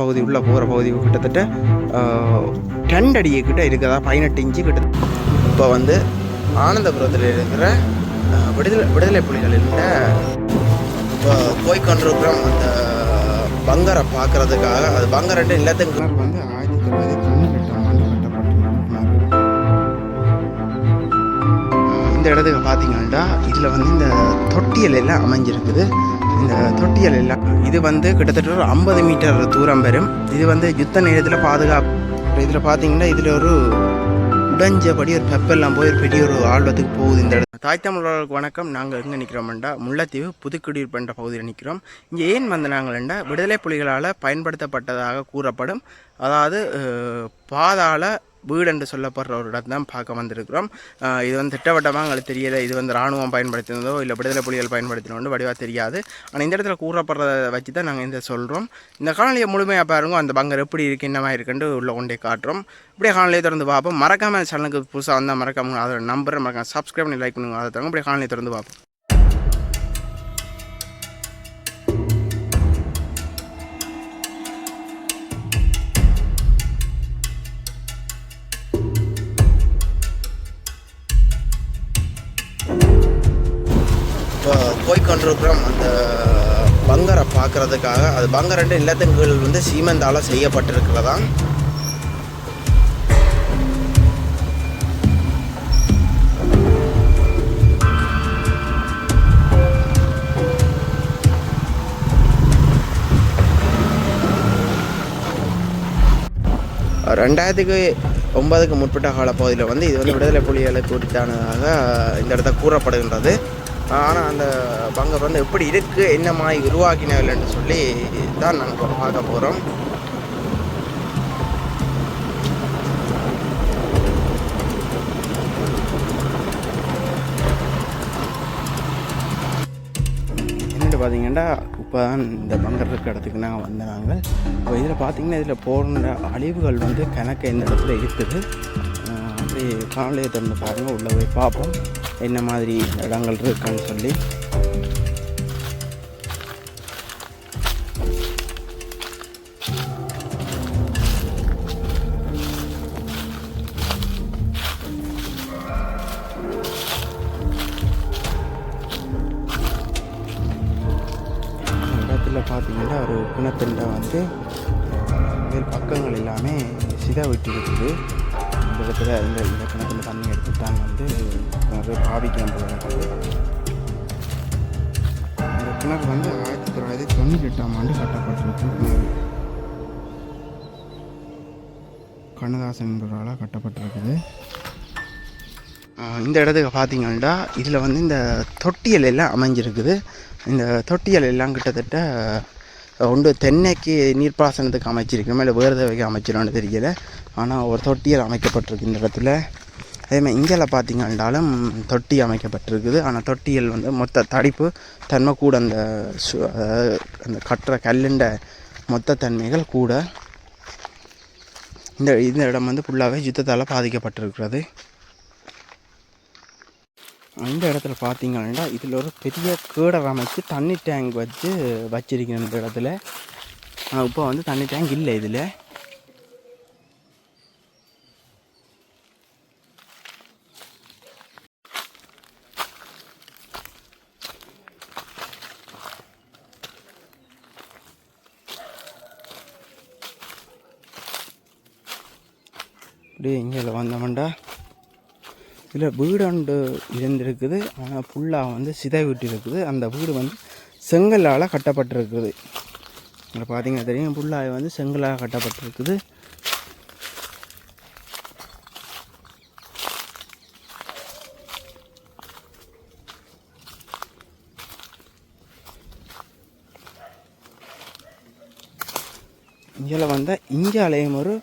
பகுதி உள்ள போகிற பகுதி கிட்டத்தட்ட ரெண்டு அடியை கிட்ட இருக்கிறதா பதினெட்டு இன்ச்சு கிட்ட இப்போ வந்து ஆனந்தபுரத்தில் இருக்கிற விடுதலை விடுதலை புலிகளில் இப்போ போய் கொண்டிருக்கிறோம் அந்த பங்கரை பார்க்கறதுக்காக அது பங்கரண்டு எல்லாத்துக்கும் வந்து ஆயிரத்தி தொள்ளாயிரத்தி இடத்துக்கு பார்த்தீங்கன்னா இதில் வந்து இந்த தொட்டியல் எல்லாம் அமைஞ்சிருக்குது. இந்த தொட்டியல் எல்லாம் இது வந்து கிட்டத்தட்ட ஒரு ஐம்பது மீட்டர் தூரம் வரும். இது வந்து யுத்த நேரத்தில் பாதுகாப்பு இதில் பார்த்தீங்கன்னா இதில் ஒரு உடைஞ்சபடி ஒரு பெப்பெல்லாம் போய் ஒரு பெரிய ஒரு ஆழ்வத்துக்கு போகுது இந்த இடத்துல. தாய் தமிழர்களுக்கு வணக்கம். நாங்கள் எங்கே நிற்கிறோம்டா முல்லைத்தீவு புதுக்குடியிருப்பு என்ற பகுதியில் நிற்கிறோம் இங்கே ஏன் வந்து நாங்கள்டா விடுதலை புலிகளால் பயன்படுத்தப்பட்டதாக கூறப்படும். அதாவது பாதாள வீடு என்று சொல்லப்படுற ஒரு இடத்தை தான் பார்க்க வந்திருக்கிறோம். இது வந்து திட்டவட்டமாக எங்களுக்கு தெரியல. இது வந்து இராணுவம் பயன்படுத்தினதோ இல்லை விடுதலை புலிகள் பயன்படுத்தினோன்னு வடிவாக தெரியாது. ஆனால் இந்த இடத்துல கூறப்படுறத வச்சு தான் நாங்கள் இந்த சொல்கிறோம் இந்த காணொலியை முழுமையாக பாருங்க. அந்த பங்கர் எப்படி இருக்குது என்னமா இருக்குன்ட்டு உள்ள கொண்டே காட்டுறோம். இப்படியே காணொலியை திறந்து பார்ப்போம். மறக்காமல் சேனலுக்கு புதுசாக வந்தால் மறக்காம அதை நம்பரை மறக்காம சப்ஸ்கிரைப் பண்ணி லைக் பண்ணுங்க. அதை தாங்க இப்படியே காணொலியை திறந்து பார்ப்போம். பங்கரை பார்க்கறதுக்காக அது பங்கரண்டு நிலத்தங்கள் வந்து சீமெந்தால் செய்யப்பட்டிருக்கிறதா? ரெண்டாயிரத்துக்கு ஒன்பதுக்கு முற்பட்ட காலப்பகுதியில் வந்து இது வந்து விடுதலை புலிகளை குறித்தானதாக இந்த இடத்த கூறப்படுகின்றது. ஆனால் அந்த பங்கர் வந்து எப்படி இருக்குது என்ன மாதிரி உருவாக்கினவில்லைன்னு சொல்லி தான் நாங்கள் பார்க்க போகிறோம் என்னென்னு பார்த்தீங்கன்னா இப்போ தான் இந்த பங்கர் இருக்க இடத்துக்கு நாங்கள் வந்த நாங்கள் இப்போ இதில் பார்த்தீங்கன்னா இதில் போகிற அழிவுகள் வந்து கணக்கு இந்த இடத்துல இருக்குது. அப்படி அப்படியே காலையை திறந்து பாருங்கள் உள்ளே போய் பார்ப்போம். என்ன மாதிரி இடங்கள் இருக்குன்னு சொல்லி. இடத்துல பார்த்தீங்கன்னா ஒரு குணத்தண்டை வந்து மேல் பக்கங்கள் எல்லாமே சித விட்டு இருக்குது இந்த இடத்துல இந்த இந்த கிணத்துல தண்ணி எடுத்து தான் வந்து நிறைய பாவிக்கலாம் போல இந்த கிணறு வந்து ஆயிரத்தி தொள்ளாயிரத்தி தொண்ணூற்றி எட்டாம் ஆண்டு கட்டப்பட்டிருக்கு கிணறு. கண்ணதாசன் என்பவரால் கட்டப்பட்டிருக்குது. இந்த இடத்துக்கு பார்த்தீங்கன்னா இதில் வந்து இந்த தொட்டியல் எல்லாம் அமைஞ்சிருக்குது. இந்த தொட்டியல் எல்லாம் கிட்டத்தட்ட ஒன்று தென்னைக்கு நீர்ப்பாசனத்துக்கு அமைச்சிருக்கணும் இல்லை வேறு தேவைக்கு அமைச்சிரும்னு தெரியல. ஆனால் ஒரு தொட்டியல் அமைக்கப்பட்டிருக்கு இந்த இடத்துல. அதே மாதிரி இங்கேல பார்த்தீங்கன்னாலும் தொட்டி அமைக்கப்பட்டிருக்குது. ஆனால் தொட்டியில் வந்து மொத்த தடிப்பு தன்மை கூட அந்த சு- அந்த கட்டுற கல்லுண்ட மொத்த தன்மைகள் கூட இந்த இந்த இடம் வந்து ஃபுல்லாகவே யுத்தத்தால் பாதிக்கப்பட்டிருக்கிறது. இந்த இடத்துல பார்த்தீங்கன்னா இதில் ஒரு பெரிய கேடர் அமைச்சு தண்ணி டேங்க் வச்சு வச்சிருக்கேன் இந்த இடத்துல. இப்போ வந்து தண்ணி டேங்க் இல்லை இதில். அப்படியே இங்கே வந்தோம்டா இதில் வீடு ஒன்று இருந்திருக்குது. ஆனால் ஃபுல்லாக வந்து சிதை விட்டு இருக்குது அந்த வீடு வந்து செங்கலால் கட்டப்பட்டிருக்குது. இதில் பார்த்தீங்கன்னா தெரியும் ஃபுல்லாக வந்து செங்கலால் கட்டப்பட்டிருக்குது. இங்கே வந்தால் இங்கே அலையும் ஒரு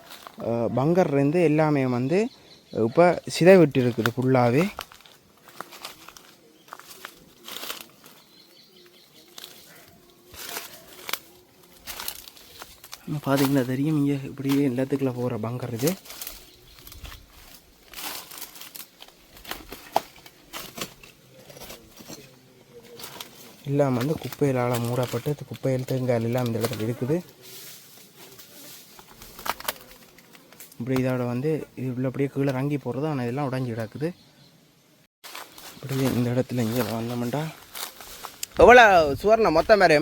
பங்கர்லேருந்து எல்லாமே வந்து இப்போ சிதை விட்டு இருக்குது ஃபுல்லாகவே பார்த்தீங்கன்னா தெரியும் இங்கே இப்படியே எல்லாத்துக்குள்ள போகிற பங்கர் இது. எல்லாம் வந்து குப்பையிலால் மூடப்பட்டு குப்பைகள் தேங்காய் எல்லாம் இந்த இடத்துல இருக்குது. இப்படி இதோட வந்து இது உள்ள அப்படியே கீழே இறங்கி போகிறது ஆனால் இதெல்லாம் உடஞ்சி கிடக்குது. இப்படியே இந்த இடத்துல இங்கே வந்தோம்டா. எவ்வளோ சுவர்ண மொத்தம் மேரே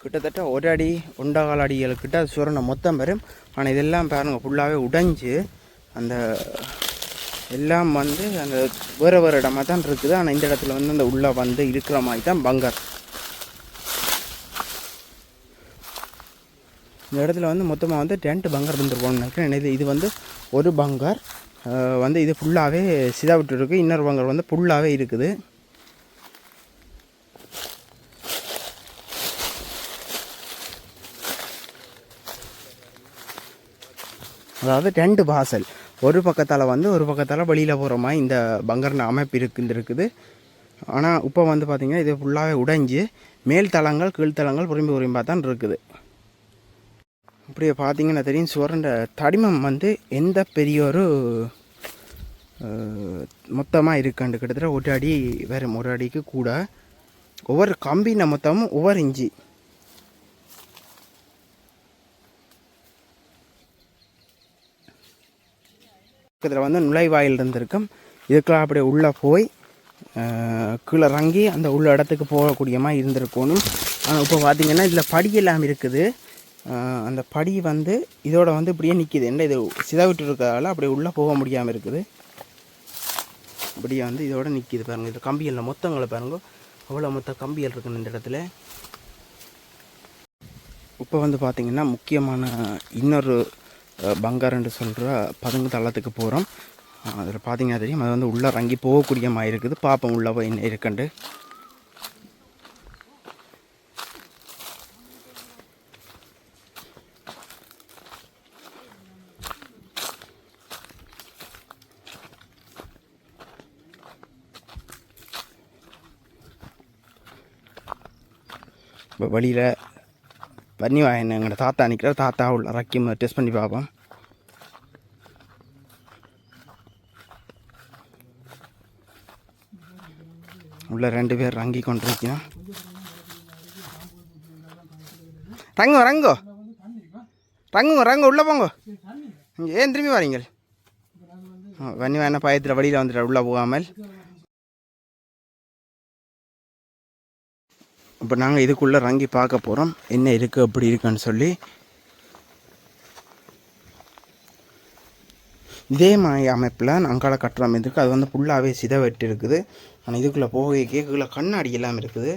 கிட்டத்தட்ட ஒரு அடி ஒன்றகால் அடிகளுக்கிட்ட கிட்ட சுவரணம் மொத்தம் வரும் ஆனால் இதெல்லாம் பாருங்கள் ஃபுல்லாகவே உடைஞ்சு அந்த எல்லாம் வந்து அந்த வேறு வேறு இடமா தான் இருக்குது. ஆனால் இந்த இடத்துல வந்து அந்த உள்ளே வந்து இருக்கிற மாதிரி தான் பங்கர். இந்த இடத்துல வந்து மொத்தமாக வந்து டென்ட் பங்கர் இருந்துருக்கோம்னு நினைக்கிறேன். இது இது வந்து ஒரு பங்கர். வந்து இது ஃபுல்லாகவே சிதாவிட்டு இருக்குது இன்னொரு பங்கர் வந்து ஃபுல்லாகவே இருக்குது. அதாவது டென்ட் வாசல் ஒரு பக்கத்தால் வந்து ஒரு பக்கத்தால் வெளியில் போகிற மாதிரி இந்த பங்கர்ன அமைப்பு இருக்குது இருக்குது ஆனால் இப்போ வந்து பார்த்திங்கன்னா இது ஃபுல்லாகவே உடைஞ்சு மேல் தளங்கள் கீழ்த்தளங்கள் விரும்பி புரிம்பாக தான் இருக்குது. அப்படியே பார்த்தீங்கன்னா தெரியும். சுரண்ட தடிமம் வந்து எந்த பெரிய ஒரு மொத்தமாக இருக்காண்டு கிட்டத்தட்ட ஒரு அடி வரும். ஒரு அடிக்கு கூட. ஒவ்வொரு கம்பின மொத்தமும் ஒவ்வொரு இஞ்சி பக்கத்தில் வந்து நுழைவாயில் இருந்திருக்கும். இதுக்கெல்லாம் அப்படியே உள்ளே போய் கீழே இறங்கி அந்த உள்ள இடத்துக்கு போகக்கூடியமாக இருந்திருக்கணும். ஆனால் இப்போ பார்த்தீங்கன்னா இதில் படியெல்லாம் இருக்குது. அந்த படி வந்து இதோட வந்து இப்படியே நிற்கிது என்ன இது சிதவிட்டு இருக்கிறதால அப்படியே உள்ளே போக முடியாமல் இருக்குது. இப்படியே வந்து இதோட நிற்கிது பாருங்கள் இது கம்பியலில் மொத்தங்களை பாருங்க. அவ்வளோ மொத்த கம்பியல் இருக்குன்னு இந்த இடத்துல. இப்போ வந்து பார்த்திங்கன்னா முக்கியமான இன்னொரு பங்காரன்று சொல்கிற பதுங்கு தள்ளத்துக்கு போகிறோம் அதில் பார்த்தீங்கன்னா தெரியும். அது வந்து உள்ளே இறங்கி போகக்கூடிய மாதிரி இருக்குது. பார்ப்போம் உள்ளே போய் என்ன இருக்குண்டு இப்போ வழியில் வன்னி வாயன் எங்களோட தாத்தா நிற்கிறார் தாத்தா உள்ள ரக்கி டெஸ்ட் பண்ணி பார்ப்போம். உள்ள ரெண்டு பேர் ரங்கி கொண்டிருக்கோம் ரங்கோ ரங்கோ. ரங்குங்க ரங்கோ உள்ளே போங்க. ஏன் திரும்பி வரீங்கள்? ஆ, வன்னி வேணா பயத்தில் வழியில் வந்துட்டு உள்ளே போகாமல். இப்போ நாங்கள் இதுக்குள்ளே ரங்கி பார்க்க போகிறோம் என்ன இருக்குது அப்படி இருக்குன்னு சொல்லி. இதே மாதிரி அமைப்பில் அங்கால கட்டுற இருக்குது அது வந்து ஃபுல்லாகவே சிதவெட்டு இருக்குது ஆனால் இதுக்குள்ளே போக கீழே கண்ணாடி எல்லாம் இருக்குது.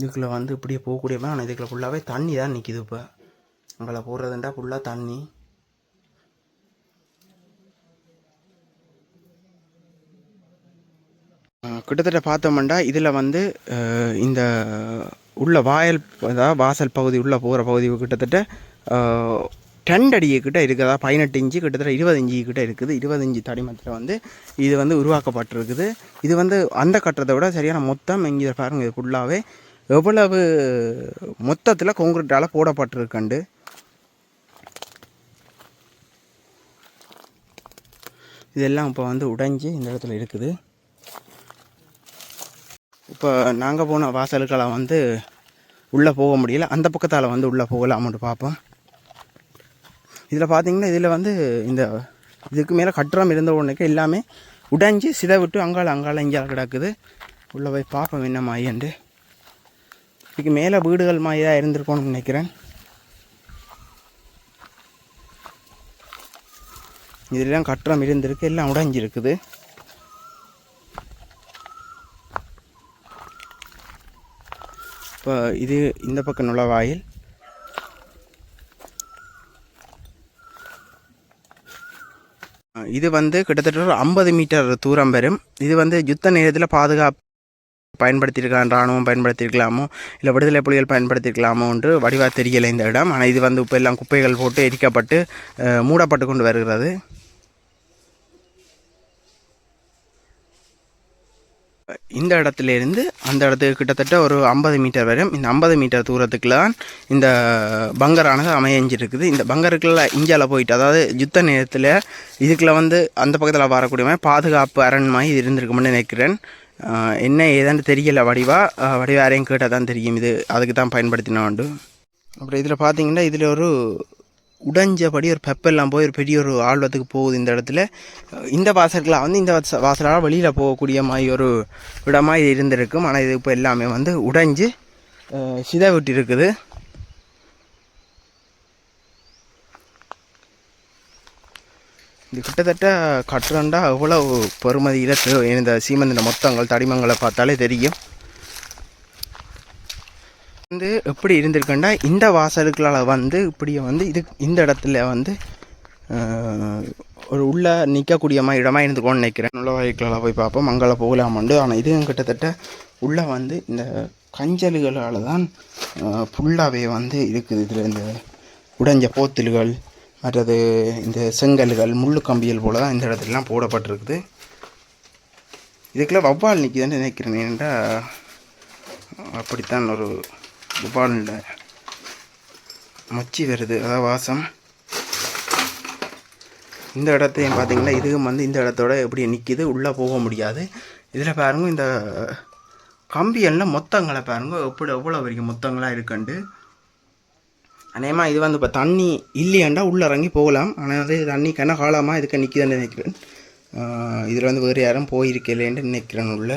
இதுக்குள்ளே வந்து இப்படியே போகக்கூடிய மாதிரி ஆனால் இதுக்குள்ளே ஃபுல்லாகவே தண்ணி தான் நிற்கிது இப்போ. அங்கே போடுறதுண்டா ஃபுல்லாக தண்ணி. கிட்டத்தட்ட பார்த்தோம்னா இதில் வந்து இந்த உள்ள வாயல் அதாவது வாசல் பகுதி உள்ளே போகிற பகுதி கிட்டத்தட்ட டென் ரெண்டு கிட்ட இருக்குதா? பதினெட்டு இன்ச்சு கிட்டத்தட்ட இருபது இன்ச்சு கிட்ட இருக்குது. இருபது இன்ச்சு தடிமத்தில் வந்து இது வந்து உருவாக்கப்பட்டிருக்குது. இது வந்து அந்த கட்டுறதை விட சரியான மொத்தம் இங்கே பாருங்க இது ஃபுல்லாகவே எவ்வளவு மொத்தத்தில் கொங்கிரீட்டால் போடப்பட்டிருக்கண்டு? இதெல்லாம் இப்போ வந்து உடைஞ்சு இந்த இடத்துல இருக்குது. இப்போ நாங்கள் போன வாசலுக்கெல்லாம் வந்து உள்ளே போக முடியல. அந்த பக்கத்தால் வந்து உள்ளே போகலாம்னு பார்ப்போம் இதில் பார்த்தீங்கன்னா இதில் வந்து இந்த இதுக்கு மேலே கட்டுறம் இருந்த உடனேக்கு எல்லாமே உடைஞ்சு சிதை விட்டு அங்கால அங்கால இங்கே கிடக்குது. உள்ளே போய் பார்ப்போம் என்ன மாயண்டு இதுக்கு மேலே வீடுகள் மாதிரி தான் இருந்திருக்கோன்னு நினைக்கிறேன். இதெல்லாம் கட்டுறம் இருந்திருக்கு எல்லாம் உடைஞ்சிருக்குது. இப்போ இது இந்த பக்கம் நுழைவாயில் இது வந்து கிட்டத்தட்ட ஒரு ஐம்பது மீட்டர் தூரம் வரும். இது வந்து யுத்த நேரத்தில் பாதுகாப்பு பயன்படுத்தியிருக்கான் இராணுவம் பயன்படுத்தியிருக்கலாமோ இல்லை விடுதலை புலிகள் பயன்படுத்தியிருக்கலாமோன்று வடிவாக தெரியலை இந்த இடம். ஆனால் இது வந்து இப்போ எல்லாம் குப்பைகள் போட்டு எரிக்கப்பட்டு மூடப்பட்டு கொண்டு வருகிறது. இந்த இடத்துல இருந்து அந்த இடத்துக்கு கிட்டத்தட்ட ஒரு ஐம்பது மீட்டர் வரும் இந்த ஐம்பது மீட்டர் தூரத்துக்குள்ள தான் இந்த பங்கரானது அமைஞ்சிருக்குது. இந்த பங்கருக்குள்ள இந்தியாவில் போயிட்டு அதாவது யுத்த நேரத்தில் இதுக்குள்ளே வந்து அந்த பக்கத்தில் வரக்கூடிய பாதுகாப்பு அரண்மாய் இது இருந்திருக்கும்னு நினைக்கிறேன். என்ன ஏதான்னு தெரியல வடிவா? வடிவா யாரையும் கேட்டால் தான் தெரியும். இது அதுக்கு தான் பயன்படுத்தினோண்டு அப்புறம் இதில் பார்த்தீங்கன்னா இதில் ஒரு உடைஞ்சபடி ஒரு பெப்பெல்லாம் போய் ஒரு பெரிய ஒரு ஆழ்வத்துக்கு போகுது இந்த இடத்துல. இந்த வாசல்களாக வந்து இந்த வாச- வாசலால் வெளியில் போகக்கூடிய மாதிரி ஒரு இடமாக இது இருந்திருக்கும். ஆனால் இது இப்போ எல்லாமே வந்து உடைஞ்சு அஹ், சிதைவிட்டு இருக்குது இது கிட்டத்தட்ட கட்டுறண்டா அவ்வளோ பெருமதியில் இந்த சீமந்தின மொத்தங்கள் தடிமங்களை பார்த்தாலே தெரியும். வந்து எப்படி இருந்திருக்குண்டா இந்த வாசலுக்களால் வந்து இப்படியே வந்து இது இந்த இடத்துல வந்து ஒரு உள்ள நிற்கக்கூடிய மாதிரி இடமா இருந்துக்கோன்னு நினைக்கிறேன். உள்ள போய் பார்ப்போம். அங்கே போகலாமண்டு. ஆனால் இதுவும் கிட்டத்தட்ட உள்ளே வந்து இந்த கஞ்சல்களால் தான் ஃபுல்லாகவே வந்து இருக்குது. இதில் இந்த உடைஞ்ச போத்தல்கள் மற்றது இந்த செங்கல்கள் முள்ளு கம்பியல் போல தான் இந்த இடத்துலலாம் போடப்பட்டிருக்குது. இதுக்குள்ள வவ்வால் நிற்கிதுன்னு நினைக்கிறேன். ஏன்டா அப்படித்தான் ஒரு வவ்வாலில் மச்சி வருது. அதாவது வாசம். இந்த இடத்தையும் பார்த்தீங்கன்னா இதுவும் வந்து இந்த இடத்தோட எப்படி நிற்கிது உள்ளே போக முடியாது. இதில் பாருங்க இந்த கம்பியெல்லாம் மொத்தங்களை பாருங்க. எப்படி எவ்வளோ வரைக்கும் மொத்தங்களாக இருக்குண்டு அநேகமாக இது வந்து இப்போ தண்ணி இல்லையாண்டா உள்ளே இறங்கி போகலாம். ஆனால் அது தண்ணி கண்ண காலமாக இதுக்கு நிற்கிதுன்னு நினைக்கிறேன். இதில் வந்து வேறு யாரும் போயிருக்கலேன்னு நினைக்கிறேன் உள்ள.